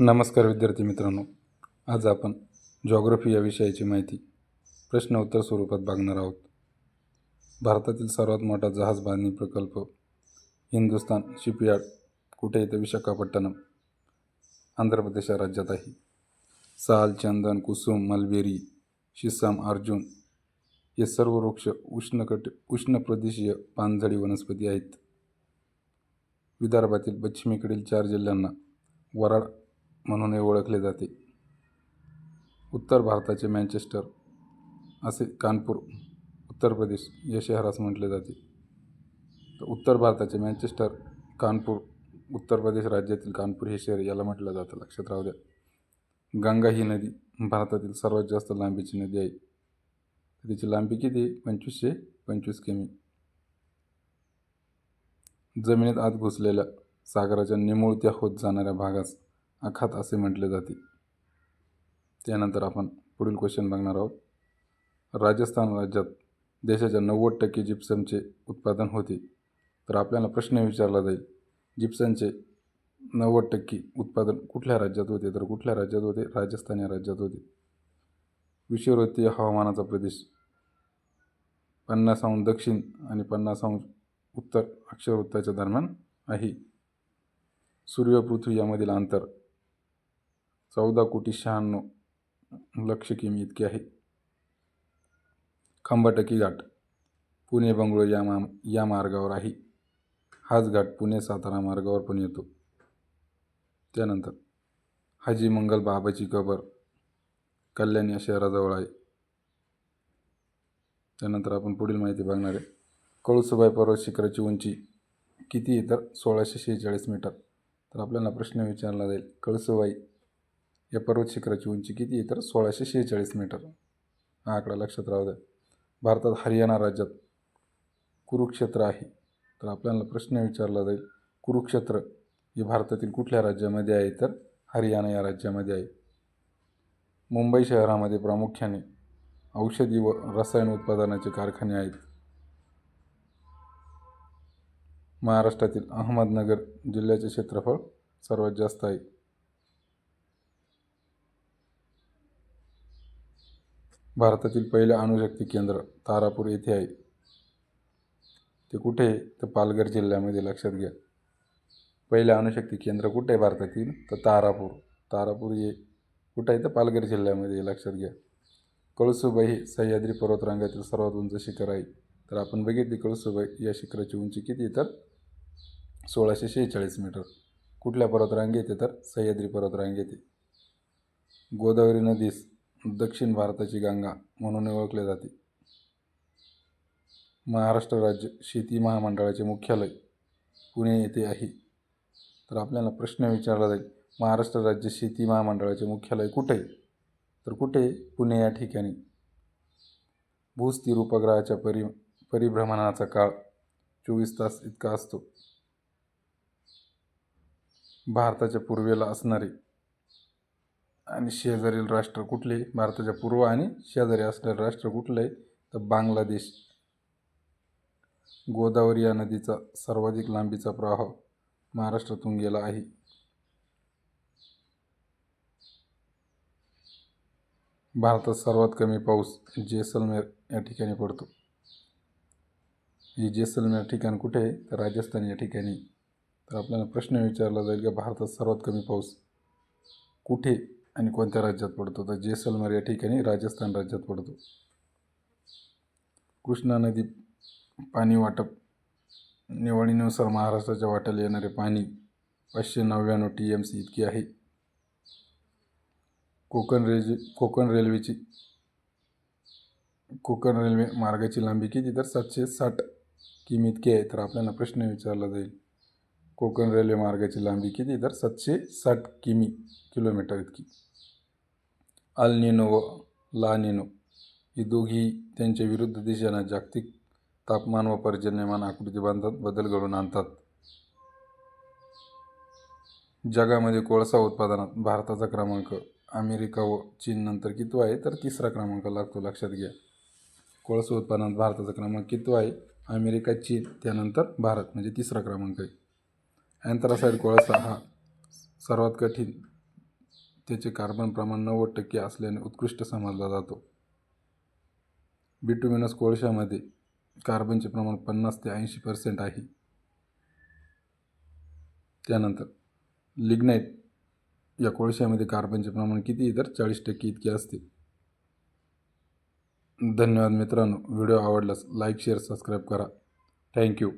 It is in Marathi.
नमस्कार विद्यार्थी मित्रांनो. आज आपण जॉग्रफी या विषयाची माहिती प्रश्न उत्तर स्वरूपात बघणार आहोत. भारतातील सर्वात मोठा जहाज बांधणी प्रकल्प हिंदुस्तान शिपयार्ड कुठे येतं? विशाखापट्टणम आंध्र प्रदेश या राज्यात आहे. साल चंदन कुसुम मलबेरी शिसम अर्जुन हे सर्व वृक्ष उष्णकट उष्ण प्रदेशीय पानझडी वनस्पती आहेत. विदर्भातील पश्चिमेकडील चार जिल्ह्यांना वराड म्हणूनही ओळखले जाते. उत्तर भारताचे मँचेस्टर असे कानपूर उत्तर प्रदेश या शहरास म्हटले जाते. तर उत्तर भारताचे मँचेस्टर कानपूर उत्तर प्रदेश राज्यातील कानपूर हे शहर याला म्हटलं जातं. लक्षात राहू द्या. गंगा ही नदी भारतातील सर्वात जास्त लांबीची नदी आहे. तिची लांबी किती आहे? पंचवीसशे पंचवीस किमी. जमिनीत आत घुसलेल्या सागराच्या निमुळत्या होत जाणाऱ्या भागास आखात असे म्हटले जाते. त्यानंतर आपण पुढील क्वेश्चन बघणार आहोत. राजस्थान राज्यात देशाच्या नव्वद टक्के जिप्समचे उत्पादन होते. तर आपल्याला प्रश्न विचारला जाईल जिप्सनचे नव्वद टक्के उत्पादन कुठल्या राज्यात होते? तर कुठल्या राज्यात होते? राजस्थान या राज्यात होते. विषुववृत्तीय हवामानाचा प्रदेश पन्नासाहून दक्षिण आणि पन्नास अंश उत्तर अक्षरवृत्ताच्या दरम्यान आहे. सूर्य पृथ्वी यामधील अंतर चौदा कोटी शहाण्णव लक्ष किमी इतके आहे. खंबाटकी घाट पुणे बंगळूर या मा या मार्गावर आहे. हाच घाट पुणे सातारा मार्गावर पण येतो. त्यानंतर हाजी मंगल बाबाची कबर कल्याण या शहराजवळ आहे. त्यानंतर आपण पुढील माहिती बघणार आहे. कळसुबाई पर्वत शिखराची उंची किती आहे? तर सोळाशे शेहेचाळीस मीटर. तर आपल्याला प्रश्न विचारला जाईल कळसुबाई या पर्वत शिखराची उंची किती आहे? तर सोळाशे शेहेचाळीस मीटर. हा आकडा लक्षात राहू द्या. भारतात हरियाणा राज्यात कुरुक्षेत्र आहे. तर आपल्याला प्रश्न विचारला जाईल कुरुक्षेत्र हे भारतातील कुठल्या राज्यामध्ये आहे? तर हरियाणा या राज्यामध्ये आहे. मुंबई शहरामध्ये प्रामुख्याने औषधी व रसायन उत्पादनाचे कारखाने आहेत. महाराष्ट्रातील अहमदनगर जिल्ह्याचे क्षेत्रफळ सर्वात जास्त आहे. भारतातील पहिले अणुशक्ती केंद्र तारापूर येथे आहे. ते कुठे आहे? तर पालघर जिल्ह्यामध्ये लक्षात घ्या. पहिले अणुशक्ती केंद्र कुठे आहे भारतातील? तर तारापूर. तारापूर हे कुठं आहे? तर पालघर जिल्ह्यामध्ये लक्षात घ्या. कळसुबाई हे सह्याद्री पर्वतरांगातील सर्वात उंच शिखर आहे. तर आपण बघितली कळसुबाई या शिखराची उंची किती तर सोळाशे शेहेचाळीस मीटर. कुठल्या पर्वतरांगे येते? तर सह्याद्री पर्वतरांगे येते. गोदावरी नदीस दक्षिण भारताची गंगा म्हणून ओळखले जाते. महाराष्ट्र राज्य शेती महामंडळाचे मुख्यालय पुणे येथे आहे. तर आपल्याला प्रश्न विचारला जाईल महाराष्ट्र राज्य शेती महामंडळाचे मुख्यालय कुठे? आहे तर कुठे? आहे? पुणे या ठिकाणी. भूस्थिर उपग्रहाच्या परि परिभ्रमणाचा काळ चोवीस तास इतका असतो. भारताच्या पूर्वेला असणारे आणि शेजारील राष्ट्र कुठले? भारताच्या पूर्व आणि शेजारी असलेलं राष्ट्र कुठले आहे? तर बांगलादेश. गोदावरी या नदीचा सर्वाधिक लांबीचा प्रवाह महाराष्ट्रातून गेला आहे. भारतात सर्वात कमी पाऊस जैसलमेर या ठिकाणी पडतो. हे जैसलमेर ठिकाण कुठे आहे? तर राजस्थान या ठिकाणी. तर आपल्याला प्रश्न विचारला जाईल की भारतात सर्वात कमी पाऊस कुठे आणि कोणत्या राज्यात पडतो? तर जैसलमेर या ठिकाणी राजस्थान राज्यात पडतो. कृष्णा नदी पाणी वाटप निवडीनुसार महाराष्ट्राच्या वाट्याला येणारे पाणी पाचशे नव्याण्णव टी एम सी इतकी आहे. कोकण रेल्वे कोकण रेल्वेची कोकण रेल्वे मार्गाची लांबी किती? तर सातशे साठ किमी इतकी आहे. तर आपल्याला प्रश्न विचारला जाईल. कोकण रेल्वे मार्गाची लांबी किती? तर सातशे साठ किमी किलोमीटर इतकी. अलनिनो व लानिनो ही दोघी त्यांच्या विरुद्ध दिशेनं जागतिक तापमान व पर्जन्यमान आकृती बांधतात बदल घडवून आणतात. जगामध्ये कोळसा उत्पादनात भारताचा क्रमांक अमेरिका व चीननंतर कितवा आहे? तर तिसरा क्रमांक लागतो. लक्षात घ्या. कोळसा उत्पादनात भारताचा क्रमांक कितवा आहे? अमेरिका चीन त्यानंतर भारत म्हणजे तिसरा क्रमांक आहे. अँथ्रासाईड कोळसा हा सर्वात कठीण त्याचे कार्बन प्रमाण नव्वद टक्के असल्याने उत्कृष्ट समजला जातो. बिटुमिनस कोळशामध्ये कार्बनचे प्रमाण पन्नास ते ऐंशी पर्सेंट आहे. त्यानंतर लिग्नाईट या कोळशामध्ये कार्बनचे प्रमाण किती तर चाळीस टक्के इतके असते. धन्यवाद मित्रांनो. व्हिडिओ आवडल्यास लाईक शेअर सबस्क्राईब करा. Thank you.